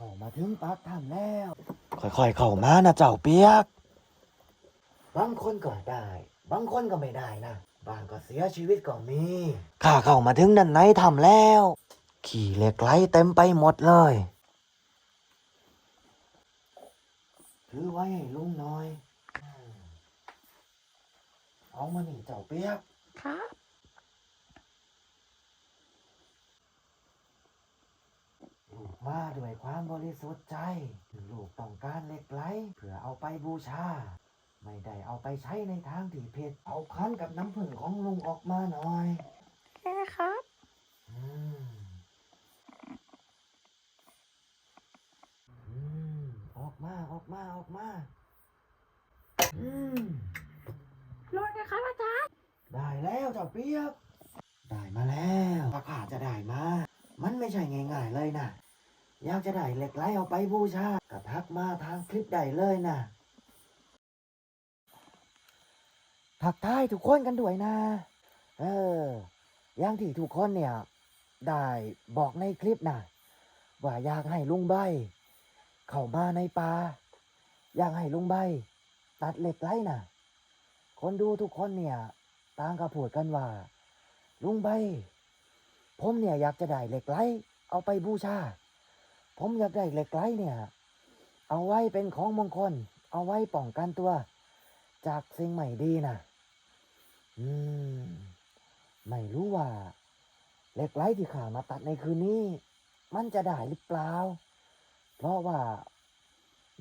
เข้ามาถึงปากถ้ำแล้ว ค่อยๆ เข้ามานะเจ้าเปียก บางคนก็ได้ บางคนก็ไม่ได้นะ บางก็เสียชีวิตก็มี ข้าเข้ามาถึงด้านในถ้ำแล้ว ขี่เหล็กไหลเต็มไปหมดเลย ถือไว้ให้ลุงหน่อยอืมเอามานี่เจ้าเปียก ครับ ลูก มาด้วยความบริสุทธิ์ใจลูกต้องการเหล็กไหลเพื่อเอาไปบูชา ไม่ได้เอาไปใช้ในทางที่ผิดเอาคั้นกับน้ำผึ้งของลุงออกมาหน่อยแค่ครับอืมอืมออกมาออกมาออกมา อืมรอนะครับอาจารย์ได้แล้วเจ้าเปียก ได้มาแล้วถ้าข้าจะได้มา มันไม่ใช่ง่ายๆเลยนะ อยากจะได้เหล็กไหลเอาไปบูชาก็ทักมาทางคลิปได้เลยนะทักทายทุกคนกันด้วยนะ เออ อย่างที่ทุกคนเนี่ย ได้บอกในคลิปนะว่าอยากให้ลุงใบ เข้ามาในป่าอยากให้ลุงใบ ตัดเหล็กไหลนะคนดูทุกคนเนี่ยต่างก็พูดกันว่า ลุงใบ ผมเนี่ยอยากจะได้เหล็กไหลเอาไปบูชา ผมอยากได้เหล็กไหลเนี่ย เอาไว้เป็นของมงคล เอาไว้ป้องกันตัว จากสิ่งไม่ดีนะอืม ไม่รู้ว่าเหล็กไหลที่ข้ามาตัดในคืนนี้ มันจะได้หรือเปล่า เพราะว่า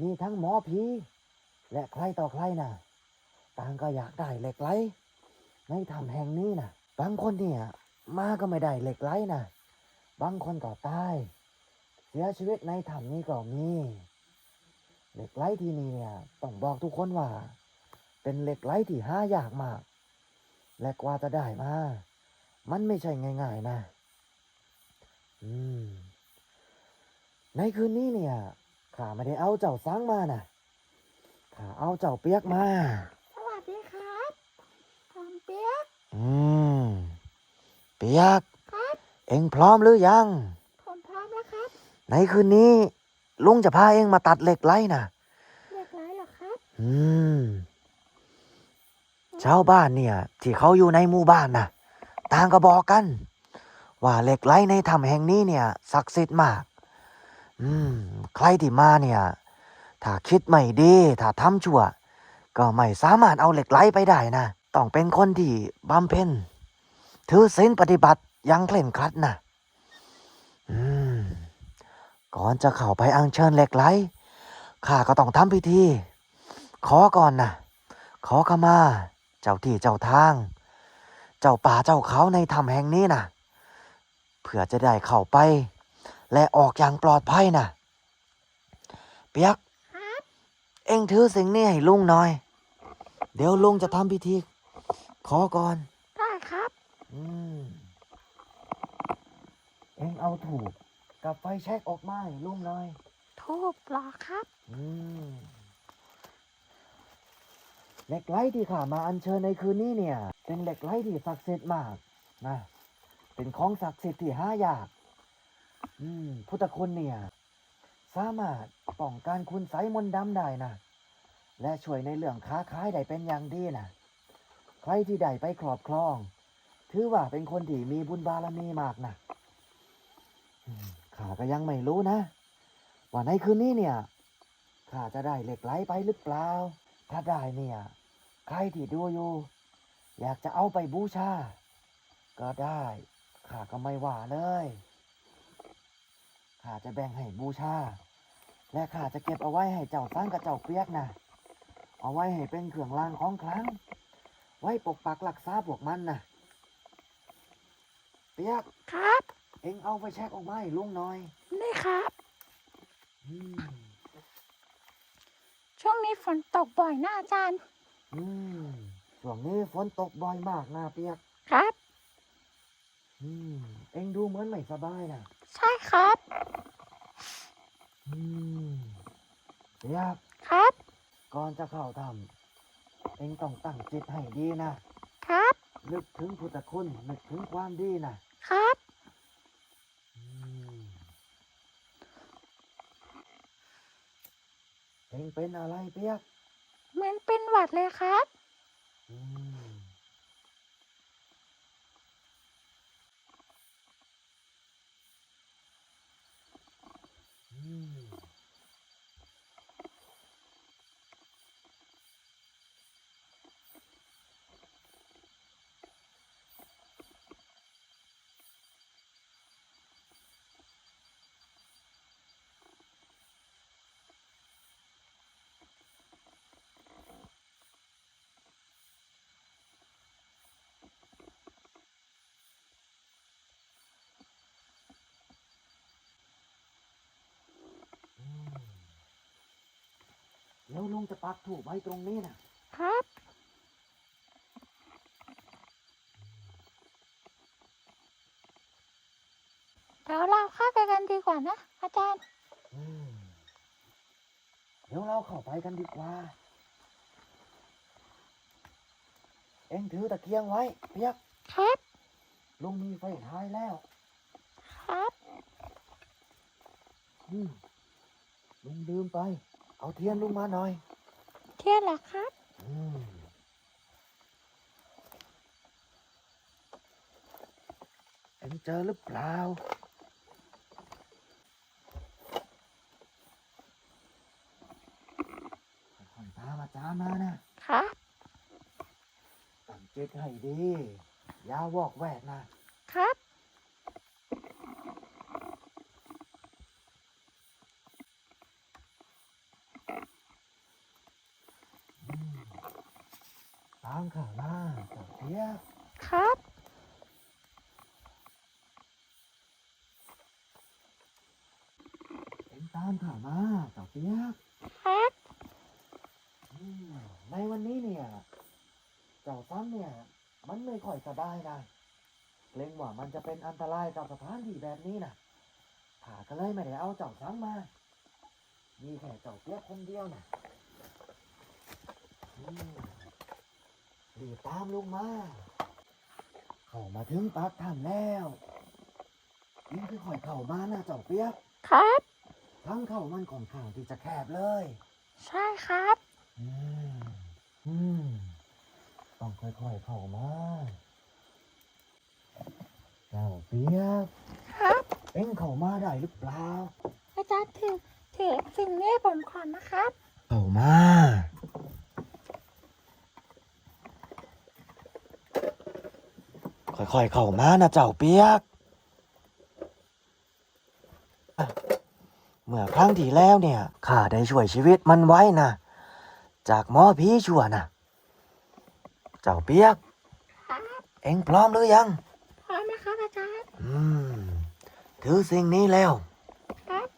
มีทั้งหมอผีและใครต่อใครนะต่างก็อยากได้เหล็กไหลในถ้ำแห่งนี้นะบางคนเนี่ย มาก็ไม่ได้เหล็กไหลนะบางคนก็ตาย สียชีวิตในถ้ำนี้ก็มีเหล็กไหลที่นี่เนี่ยต้องบอกทุกคนว่า เป็นเหล็กไหลที่หายากมาก และกว่าจะได้มา มันไม่ใช่ง่ายๆนะ อืม ในคืนนี้เนี่ยข้าไม่ได้เอาเจ้าสังมานะข้าเอาเจ้าเปียกมา สวัสดีครับผมเปียก อืม เปียก ครับ เอ็งพร้อมหรือยัง ในคืนนี้ ลุงจะพาเอ็งมาตัดเหล็กไหลนะเรียกไรเหรอครับ อืมชาวบ้านเนี่ย ที่เขาอยู่ในหมู่บ้านนะต่างก็บอกกัน ว่าเหล็กไหลในถ้ำแห่งนี้เนี่ย ศักดิ์สิทธิ์มาก อืม ใครที่มาเนี่ย ถ้าคิดไม่ดีถ้าทำชั่ว ก็ไม่สามารถเอาเหล็กไหลไปได้นะต้องเป็นคนที่บำเพ็ญถือศีลปฏิบัติอยังเคร่งครัดนะอืม ก่อนจะเข้าไปอัญเชิญเหล็กไหลข้าก็ต้องทำพิธี ขอก่อนนะขอขมา เจ้าที่เจ้าทาง เจ้าป่าเจ้าเขาในถ้ำแห่งนี้นะเพื่อจะได้เข้าไป และออกอย่างปลอดภัยนะเปียกครับเอ็งถือสิ่งนี้ให้ลุงหน่อย เดี๋ยวลุงจะทำพิธี ขอก่อน ได้ครับ อืม เอ็งเอาถูก กับไฟแช็กออกมาให้ลุงหน่อยทูบเหรอครับ อืมเหล็กไหลที่ข้ามาอัญเชิญในคืนนี้เนี่ย เป็นเหล็กไหลที่ศักดิ์สิทธิ์มากนะเป็นของศักดิ์สิทธิ์ที่หายาก อืม พุทธคุณเนี่ย สามารถป้องกันคุณไสยมนต์ดำได้นะและช่วยในเรื่องค้าขายได้เป็นอย่างดีนะใครที่ได้ไปครอบครอง ถือว่าเป็นคนที่มีบุญบารมีมากนะอืม ข้าก็ยังไม่รู้นะ ว่าในคืนนี้เนี่ยข้าจะได้เหล็กไหลไปหรือเปล่า ถ้าได้เนี่ย ใครที่ดูอยู่ อยากจะเอาไปบูชา ก็ได้ข้าก็ไม่ว่าเลยข้าจะแบ่งให้บูชา และข้าจะเก็บเอาไว้ให้เจ้าสร้างกับเจ้าเปียกนะเอาไว้ให้เป็นเครื่องรางของขลังไว้ปกปักรักษาพวกมันนะเปียกครับ เอ็งเอาไปแช็กออกมาให้ลุงหน่อยนี่ครับ อืมช่วงนี้ฝนตกบ่อยนะอาจารย์ อืมช่วงนี้ฝนตกบ่อยมากนะเปียก ครับ อืม เอ็งดูเหมือนไม่สบายนะใช่ครับ อืมเปียกครับ ก่อนจะเข้าทำเอ็งต้องตั้งจิตให้ดีนะ ครับ นึกถึงพุทธคุณนึกถึงความดีนะ ครับ อืม เองเป็นอะไรเปียกเหมือนเป็นหวัดเลยครับ อืมอืม ล้วลุงจะปักถูกไว้ตรงนี้นะครับ เดี๋ยวเราเข้าไปกันดีกว่านะ อาจารย์ อืมเดี๋ยวเราเข้าไปกันดีกว่า เอ็งถือตะเกียงไว้เปียกครับ ลุงมีไฟท้ายแล้ว ครับ อืมลุงลืมไป เอาเทียนลุงมาหน่อย เทียนเหรอครับอืมเอ็งเจอหรือเปล่า ค่อยๆตามอาจารย์มานะ ครับ ตั้งจิตให้ดี อย่าวอกแวกนะ ครับ อืมตามข่าวหน้าเจ้าเทียบ ครับ เอ็งตามข่าวหน้าเจ้าเทียบ ครับ อืมในวันนี้เนี่ย เจ้าซ้ำเนี่ย มัน ไม่ค่อยสบายนะเกรงว่ามันจะเป็นอันตรายกับสถานที่แบบนี้นะข้าก็เลยไม่ได้เอาเจ้าซ้ำมา มีแค่เจ้าเปียกคนเดียวนะอืมรีบตามลุงมา เข้ามาถึงปากถ้ำแล้วยิ่งค่อยๆเข้ามานะเจ้าเปียก ครับ ทั้งเข้ามันค่อนข้างที่จะแคบเลย ใช่ครับ อืมอืมต้อง ค่อยๆเข้ามาเจ้าเปียกครับเอ็งเข้ามาได้หรือเปล่า อาจารย์ถือถือสิ่งนี้ให้ผมก่อนนะครับ เข้ามา ค่อยๆเข้ามานะเจ้าเปียก เมื่อครั้งที่แล้วเนี่ยข้าได้ช่วยชีวิตมันไว้นะ จากหมอผีชั่วนะ เจ้าเปียกครับเอ็งพร้อมหรือยัง พร้อมนะครับอาจารย์ อืม ถือสิ่งนี้แล้วครับ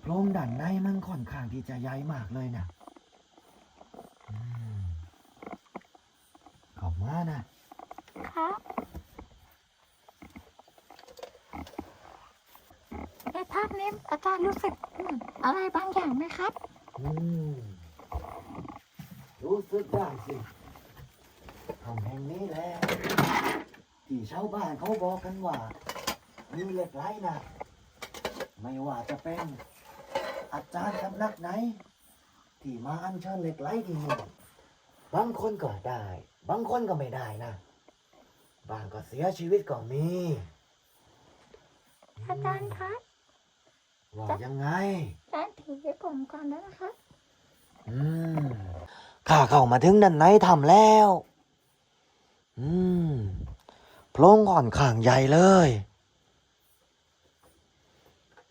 โพรงด้านในมันค่อนข้างที่จะใหญ่มากเลยนะอืมเข้ามานะ ครับ ในภาพนี้อาจารย์รู้สึกอืมอะไรบางอย่างไหมครับ อืมรู้สึกได้สิ ทำแห่งนี้แหละที่ชาวบ้านเขาบอกกันว่า มีเหล็กไหลนะไม่ว่าจะเป็นอาจารย์สำนักไหน ที่มาอัญเชิญเหล็กไหลที่นี่บางคนก็ได้ บางคนก็ไม่ได้นะ บางก็เสียชีวิตก็มี อาจารย์ครับว่ายังไงอาจารย์ถือให้ผมก่อนได้ไหมครับอืมข้าเข้ามาถึงด้านในถ้ำแล้ว อืมโพรงค่อนข้างใหญ่เลย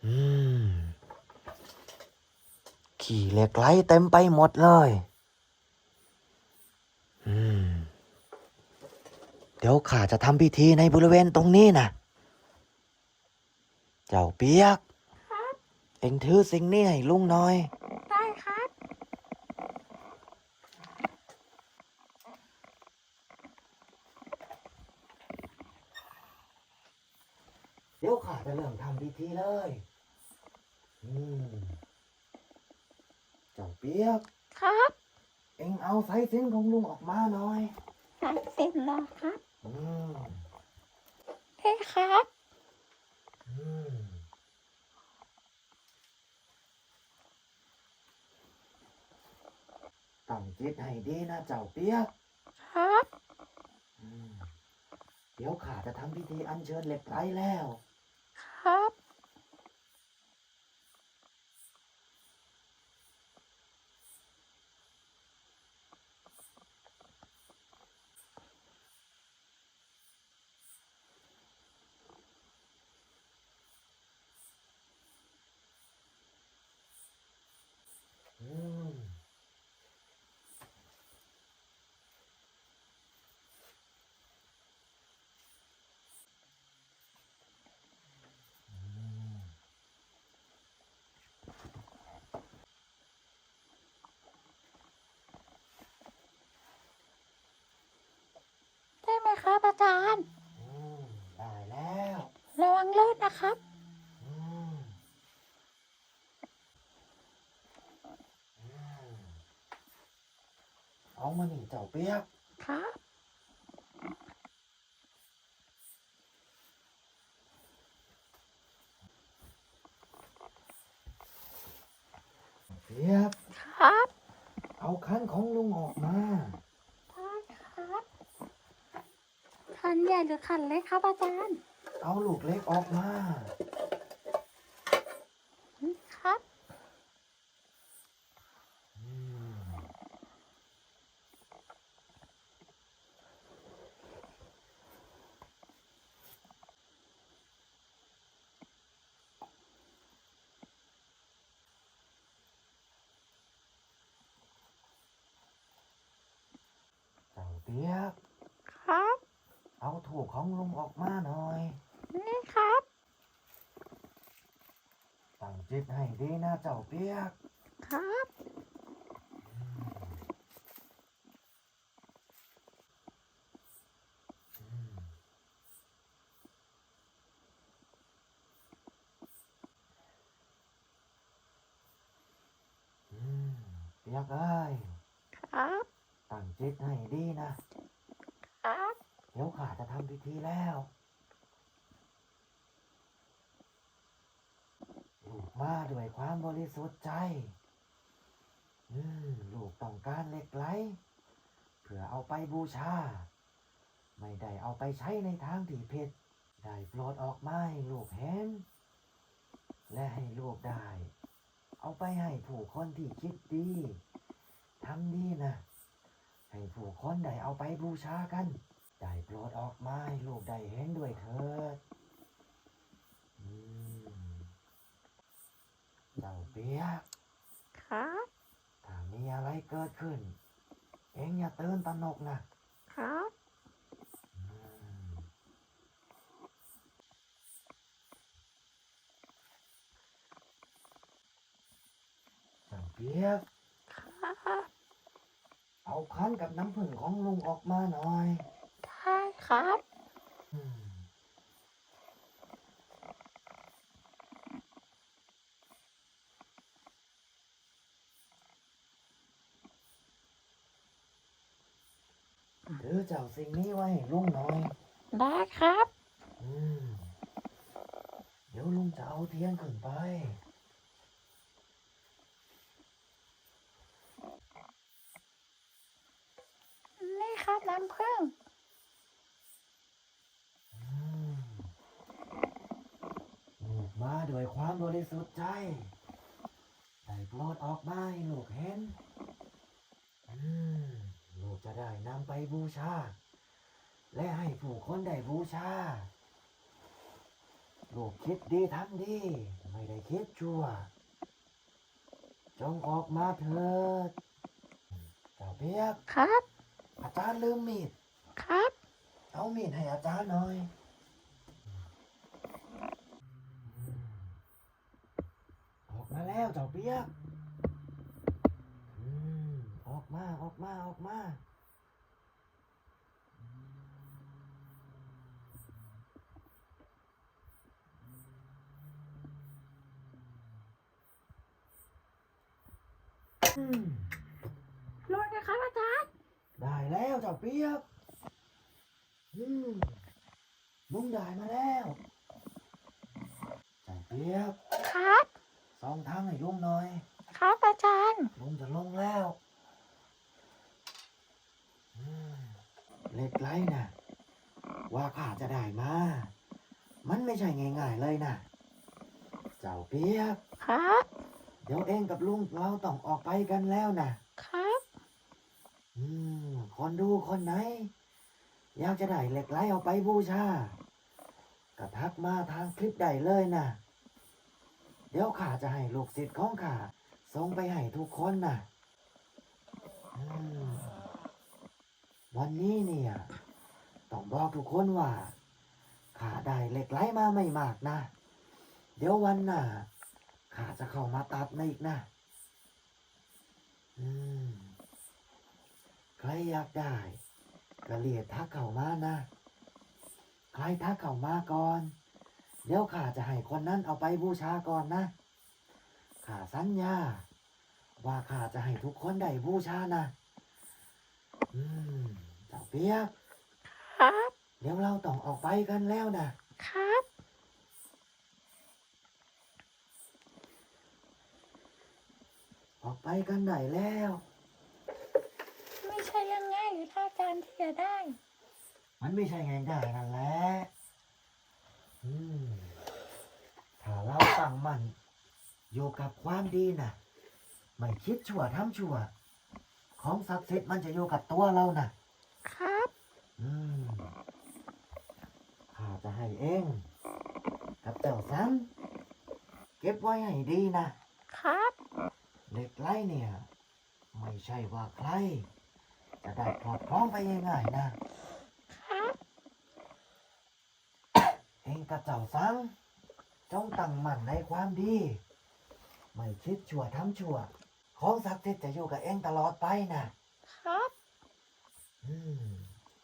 อืม ขี่เหล็กไหลเต็มไปหมดเลย อืม เดี๋ยวข้าจะทำพิธีในบริเวณตรงนี้นะเจ้าเปียก เอ็งถือสิ่งนี้ให้ลุงหน่อย ได้ครับ เดี๋ยวข้าจะเริ่มทำพิธีเลย อืมเจ้าเปียก ครับ เอ็งเอาสายสิญจนของลุงออกมาหน่อย สายเส้นรอครับอืมได้ครับ อืมจิตให้ดีนะเจ้าเปียก ครับ อืมเดี๋ยวข้าจะทำพิธีอัญเชิญเหล็กไหลแล้ว ครับ อืมอืม ได้ไหมครับอาจารย์ อืมได้แล้ว ระวังลื่นนะครับ อืมอืมเอามานี่เจ้าเปียกครับเปียกครับ เอาคันของลุงออกมาได้ครับขันใหญ่หรือขันเล็กครับอาจารย์ เอาลูกเล็กออกมา ครับ อืมเจ้าเปียก ครับ เอา ถูกของลุงออกมาหน่อย นี่ครับ ตั้งจิตให้ดีนะเจ้าเปียก ครับ อืมอืมเปียกเอ้ย ครับ ตั้งจิตให้ดีนะ ครับ เดี๋ยวข้าจะทำพิธีแล้ว ลูก มาด้วยความบริสุทธิ์ใจลูกต้องการเหล็กไหล เพื่อเอาไปบูชา ไม่ได้เอาไปใช้ในทางที่ผิด ได้โปรดออกมาให้ลูกเห็น และให้ลูกได้ เอาไปให้ผู้คนที่คิดดีทำดีนะ ให้ผู้คนได้เอาไปบูชากัน ได้โปรดออกมาให้ลูกได้เห็นด้วยเถิด เจ้าเปียกครับถ้ามีอะไรเกิดขึ้น เอ็งอย่าตื่นตระหนกนะครับอืมเจ้าเปียกครับ เอาคั้นกับน้ำผึ้งของลุงออกมาหน่อย ได้ครับ อเจ้าสิ่งนี้ไว้ให้ลุงหน่อย ได้ครับ อืม เดี๋ยวลุงจะเอาเทียนขึ้นไป นี่ครับน้ำผึ้งอืมลูกมาด้วยความบริสุทธิ์ใจ ได้โปรดออกมาให้ลูกเห็นอืมลูก จะได้นำไปบูชา และให้ผู้คนได้บูชา ลูกคิดดีทำดี ไม่ได้คิดชั่ว จงออกมาเถิดเจ้าเพียก ครับ อาจารย์ลืมมีด ครับ เอามีดให้อาจารย์หน่อย ออกมาแล้วเจ้าเปียกอืมออกมา ออกมา ออกมา อืมลงนะครับอาจารย์ได้แล้วเจ้าเปียกอืมลุงได้มาแล้ว เจ้าเปียกครับ สองทางให้ลุงหน่อย ครับอาจารย์ลุงจะลงแล้วอืมเหล็กไหลนะว่าข้าจะได้มา มันไม่ใช่ง่ายๆเลยนะ เจ้าเปียกครับ เดี๋ยวเองกับลุงเราต้องออกไปกันแล้วนะครับ อืม คนดูคนไหน อยากจะได้เหล็กไหลเอาไปบูชาก็ทักมาทางคลิปได้เลยนะเดี๋ยวข้าจะให้ลูกศิษย์ของข้าส่งไปให้ทุกคนนะอืมวันนี้เนี่ย ต้องบอกทุกคนว่าข้าได้เหล็กไหลมาไม่มากนะ เดี๋ยววันหน้า ข้าจะเข้ามาตัดมาอีกนะอืมใครอยากได้ก็เรียกทักเข้ามานะใครทักเข้ามาก่อน เดี๋ยวข้าจะให้คนนั้นเอาไปบูชาก่อนนะข้าสัญญา ว่าข้าจะให้ทุกคนได้บูชานะ อืมเจ้าเปียก ครับ เดี๋ยวเราต้องออกไปกันแล้วนะ ครับ ออกไปกันได้แล้ว ไม่ใช่เรื่องง่ายหรือท่าการที่จะได้ มันไม่ใช่ง่ายๆนั่นแหละอืมถ้าเราตั้งมันอยู่กับความดีนะไม่คิดชั่วทำชั่ว ของศักดิ์สิทธิ์มันจะอยู่กับตัวเรานะครับ อืมข้าจะให้เอง กับเจ้าสันเก็บไว้ให้ดีนะ ครับ เล็กไหลเนี่ย ไม่ใช่ว่าใคร จะได้ครอบครองไปง่ายๆนะเองกระเจ้าสังจงตั้งมั่นในความดี ไม่คิดชั่วทำชั่ว ของศักดิ์สิทธิ์จะอยู่กับเองตลอดไปนะครับ อืม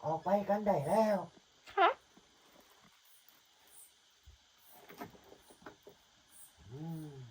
ออกไปกันได้แล้วครับอืม